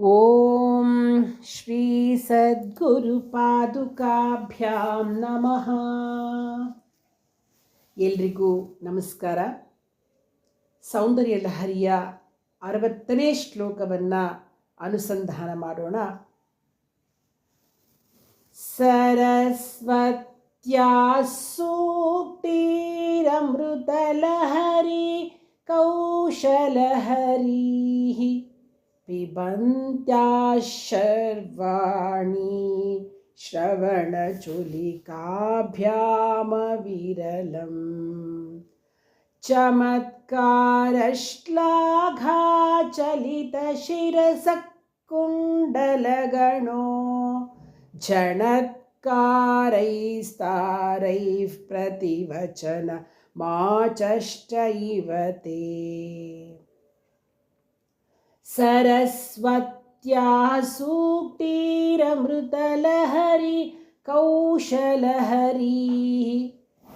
ಓಂ ಶ್ರೀ ಸದ್ಗುರುಪಾದುಕಾಭ್ಯಾಂ ನಮಃ ಎಲ್ರಿಗೂ ನಮಸ್ಕಾರ. ಸೌಂದರ್ಯ ಲಹರಿಯ ಅರವತ್ತನೇ ಶ್ಲೋಕವನ್ನು ಅನುಸಂಧಾನ ಮಾಡೋಣ. ಸರಸ್ವತ್ಯಾ ಸೂಕ್ತಿರಮೃತಲಹರಿ ಕೌಶಲಹರಿ पिबन्त्या शर्वाणि श्रवणचुलिकाभ्यामविरलम्। चमत्कारश्लाघाचलितशिरसकुण्डलगणो झणत्कारैस्तारैः प्रतिवचन मा चष्टैव ते। सरस्वत्याः सूक्तिरमृतलहरि कौशलहरीः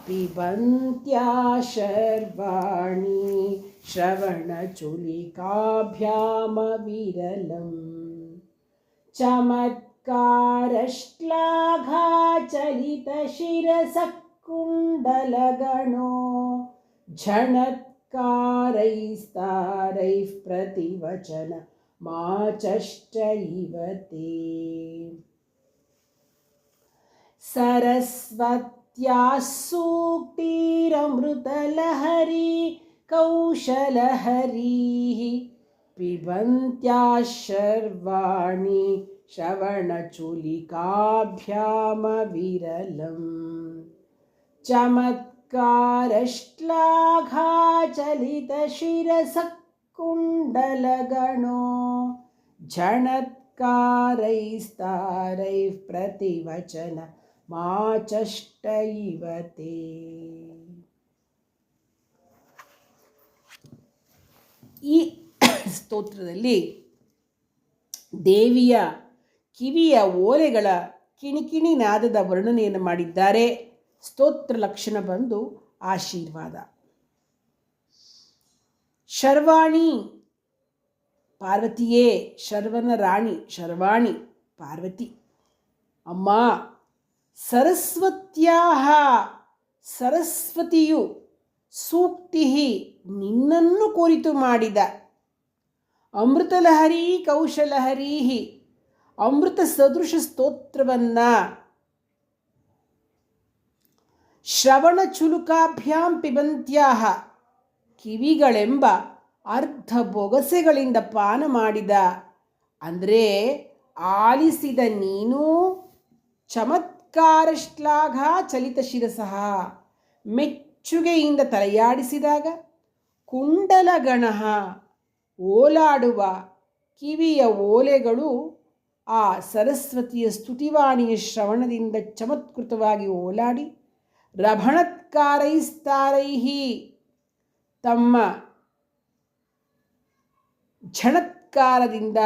पिबन्त्या शर्वाणि श्रवणचुलिकाभ्यामविरलम्। चमत्कारश्लाघाचलितशिरसः कुण्डलगणो झणत्कारैस्तारैः प्रतिवचन माचष्टैव ते। सरस्वत्याः सूक्तिरमृतलहरी कौशलहरीः पिबन्त्या शर्वाणि श्रवणचुलिकाभ्यामविरलम्। चमत्कारश्लाघाचलितशिरसः कुण्डलगणो झणत्कारैस्तारैः प्रतिवचन माचष्टैव ते ಈ ಸ್ತೋತ್ರದಲ್ಲಿ ದೇವಿಯ ಕಿವಿಯ ಓಲೆಗಳ ಕಿಣಿಕಿಣಿ ನಾದದ ವರ್ಣನೆಯನ್ನು ಮಾಡಿದ್ದಾರೆ ಸ್ತೋತ್ರ ಲಕ್ಷಣ ಬಂದು ಆಶೀರ್ವಾದ. ಶರ್ವಾಣಿ, ಪಾರ್ವತಿಯೇ ಶರ್ವನ ರಾಣಿ, ಶರ್ವಾಣಿ, ಪಾರ್ವತಿ. ಅಮ್ಮ, ಸರಸ್ವತ್ಯಾಹ, ಸರಸ್ವತಿಯು ಸೂಕ್ತಿ ನಿನ್ನನ್ನು ಕುರಿತು ಮಾಡಿದ. ಅಮೃತಲಹರಿ ಕೌಶಲಹರಿ ಅಮೃತ ಸದೃಶ ಸ್ತೋತ್ರವನ್ನು ಶ್ರವಣ ಚುಲುಕಾಭ್ಯಾಂ ಪಿಬಂತ್ಯಾಹ. ಕಿವಿಗಳೆಂಬ ಅರ್ಧ ಬೊಗಸೆಗಳಿಂದ ಪಾನ ಮಾಡಿದ. ಅಂದರೆ ಆಲಿಸಿದ ನೀನು ಚಮತ್ಕಾರ ಶ್ಲಾಘ ಚಲಿತ ಶಿರಸಃ ಮೆಚ್ಚುಗೆಯಿಂದ ತಲೆಯಾಡಿಸಿದಾಗ ಕುಂಡಲಗಣ ಓಲಾಡುವ ಕಿವಿಯ ಓಲೆಗಳು ಆ ಸರಸ್ವತಿಯ ಸ್ತುತಿವಾಣಿಯ ಶ್ರವಣದಿಂದ ಚಮತ್ಕೃತವಾಗಿ ಓಲಾಡಿ ರಭಣತ್ಕಾರೈಸ್ತಾರೈಹಿ. ತಮ್ಮ ಝಣತ್ಕಾರದಿಂದ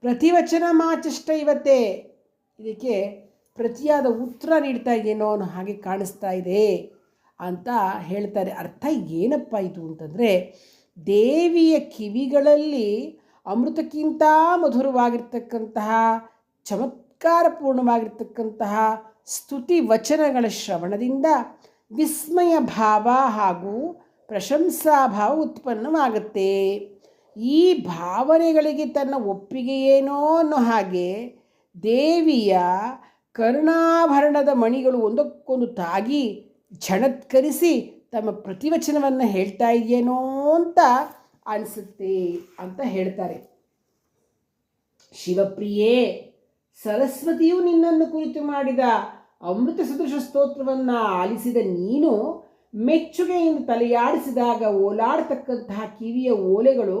ಪ್ರತಿವಚನ ಮಾಚಷ್ಟ ಇವತ್ತೇ ಇದಕ್ಕೆ ಪ್ರತಿಯಾದ ಉತ್ತರ ನೀಡ್ತಾ ಇದೆಯೇನೋ ಅನ್ನೋ ಹಾಗೆ ಕಾಣಿಸ್ತಾ ಇದೆ ಅಂತ ಹೇಳ್ತಾರೆ. ಅರ್ಥ ಏನಪ್ಪ ಇದು ಅಂತಂದರೆ ದೇವಿಯ ಕಿವಿಗಳಲ್ಲಿ ಅಮೃತಕ್ಕಿಂತ ಮಧುರವಾಗಿರ್ತಕ್ಕಂತಹ ಚಮತ್ಕಾರಪೂರ್ಣವಾಗಿರ್ತಕ್ಕಂತಹ ಸ್ತುತಿ ವಚನಗಳ ಶ್ರವಣದಿಂದ ವಿಸ್ಮಯ ಭಾವ ಹಾಗೂ ಪ್ರಶಂಸಾಭಾವ ಉತ್ಪನ್ನವಾಗುತ್ತೆ. ಈ ಭಾವನೆಗಳಿಗೆ ತನ್ನ ಒಪ್ಪಿಗೆಯೇನೋ ಅನ್ನೋ ಹಾಗೆ ದೇವಿಯ ಕರುಣಾಭರಣದ ಮಣಿಗಳು ಒಂದಕ್ಕೊಂದು ತಾಗಿ ಝಣತ್ಕರಿಸಿ ತಮ್ಮ ಪ್ರತಿವಚನವನ್ನು ಹೇಳ್ತಾ ಇದೆಯೇನೋ ಅಂತ ಅನಿಸುತ್ತೆ ಅಂತ ಹೇಳ್ತಾರೆ. ಶಿವಪ್ರಿಯೇ ಸರಸ್ವತಿಯು ನಿನ್ನನ್ನು ಕುರಿತು ಮಾಡಿದ ಅಮೃತ ಸದೃಶ ಸ್ತೋತ್ರವನ್ನು ಆಲಿಸಿದ ನೀನು ಮೆಚ್ಚುಗೆಯಿಂದ ತಲೆಯಾಡಿಸಿದಾಗ ಓಲಾಡತಕ್ಕಂತಹ ಕಿವಿಯ ಓಲೆಗಳು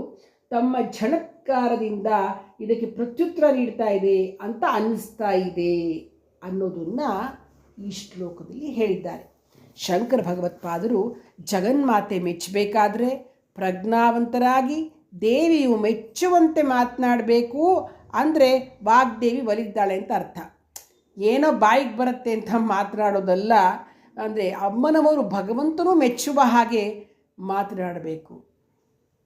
ತಮ್ಮ ಝಣತ್ಕಾರದಿಂದ ಇದಕ್ಕೆ ಪ್ರತ್ಯುತ್ತರ ನೀಡ್ತಾ ಇದೆ ಅಂತ ಅನ್ನಿಸ್ತಾ ಇದೆ ಅನ್ನೋದನ್ನು ಈ ಶ್ಲೋಕದಲ್ಲಿ ಹೇಳಿದ್ದಾರೆ. ಶಂಕರ ಭಗವತ್ಪಾದರು ಜಗನ್ಮಾತೆ ಮೆಚ್ಚಬೇಕಾದ್ರೆ ಪ್ರಜ್ಞಾವಂತರಾಗಿ ದೇವಿಯು ಮೆಚ್ಚುವಂತೆ ಮಾತನಾಡಬೇಕು ಅಂದರೆ ವಾಗ್ದೇವಿ ಒಲಿದ್ದಾಳೆ ಅಂತ ಅರ್ಥ. ಏನೋ ಬಾಯಿಗೆ ಬರುತ್ತೆ ಅಂತ ಮಾತನಾಡೋದಲ್ಲ ಅಂದರೆ ಅಮ್ಮನವರು ಭಗವಂತನು ಮೆಚ್ಚುವ ಹಾಗೆ ಮಾತನಾಡಬೇಕು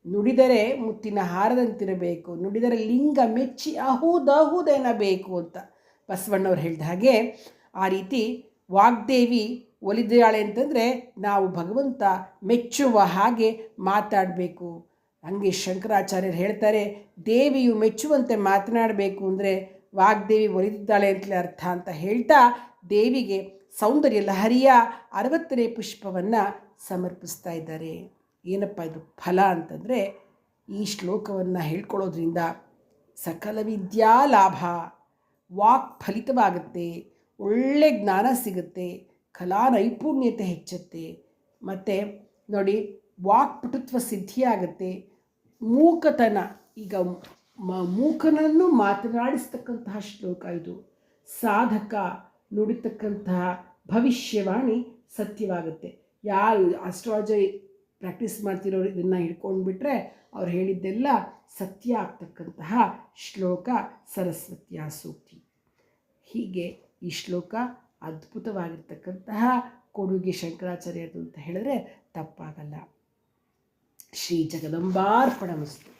ನುಡಿದರೆ ಮುತ್ತಿನ ಹಾರದಂತಿರಬೇಕು, ನುಡಿದರೆ ಲಿಂಗ ಮೆಚ್ಚಿ ಅಹುದಹುದೇನಬೇಕು ಅಂತ ಬಸವಣ್ಣವ್ರು ಹೇಳಿದ ಹಾಗೆ, ಆ ರೀತಿ ವಾಗ್ದೇವಿ ಒಲಿದಾಳೆ ಅಂತಂದರೆ ನಾವು ಭಗವಂತ ಮೆಚ್ಚುವ ಹಾಗೆ ಮಾತಾಡಬೇಕು. ಹಂಗೆ ಶಂಕರಾಚಾರ್ಯರು ಹೇಳ್ತಾರೆ, ದೇವಿಯು ಮೆಚ್ಚುವಂತೆ ಮಾತನಾಡಬೇಕು ಅಂದರೆ ವಾಗ್ದೇವಿ ಒಲಿದಿದ್ದಾಳೆ ಅಂತಲೇ ಅರ್ಥ ಅಂತ ಹೇಳ್ತಾ ದೇವಿಗೆ ಸೌಂದರ್ಯ ಲಹರಿಯ ಅರವತ್ತನೇ ಪುಷ್ಪವನ್ನು ಸಮರ್ಪಿಸ್ತಾ ಇದ್ದಾರೆ. ಏನಪ್ಪ ಇದು ಫಲ ಅಂತಂದರೆ ಈ ಶ್ಲೋಕವನ್ನು ಹೇಳ್ಕೊಳ್ಳೋದ್ರಿಂದ ಸಕಲ ವಿದ್ಯಾ ಲಾಭ, ವಾಕ್ ಫಲಿತವಾಗುತ್ತೆ, ಒಳ್ಳೆ ಜ್ಞಾನ ಸಿಗುತ್ತೆ, ಕಲಾ ನೈಪುಣ್ಯತೆ ಹೆಚ್ಚುತ್ತೆ. ಮತ್ತು ನೋಡಿ ವಾಕ್ಪಟುತ್ವ ಸಿದ್ಧಿಯಾಗುತ್ತೆ ಮೂಕತನ, ಈಗ ಮ ಮೂಕನನ್ನು ಮಾತನಾಡಿಸ್ತಕ್ಕಂತಹ ಶ್ಲೋಕ ಇದು. ಸಾಧಕ ನುಡಿತಕ್ಕಂತಹ ಭವಿಷ್ಯವಾಣಿ ಸತ್ಯವಾಗುತ್ತೆ. ಯಾರು ಆಸ್ಟ್ರಾಲಜಿ ಪ್ರಾಕ್ಟೀಸ್ ಮಾಡ್ತಿರೋರು ಇದನ್ನು ಹಿಡ್ಕೊಂಡ್ಬಿಟ್ರೆ ಅವ್ರು ಹೇಳಿದ್ದೆಲ್ಲ ಸತ್ಯ ಆಗ್ತಕ್ಕಂತಹ ಶ್ಲೋಕ ಸರಸ್ವತಿಯ ಸೂಕ್ತಿ. ಹೀಗೆ ಈ ಶ್ಲೋಕ ಅದ್ಭುತವಾಗಿರ್ತಕ್ಕಂತಹ ಕೊಡುಗೆ ಶಂಕರಾಚಾರ್ಯರು ಅಂತ ಹೇಳಿದ್ರೆ ತಪ್ಪಾಗಲ್ಲ. श्रीजगदम्बार्पणमस्तु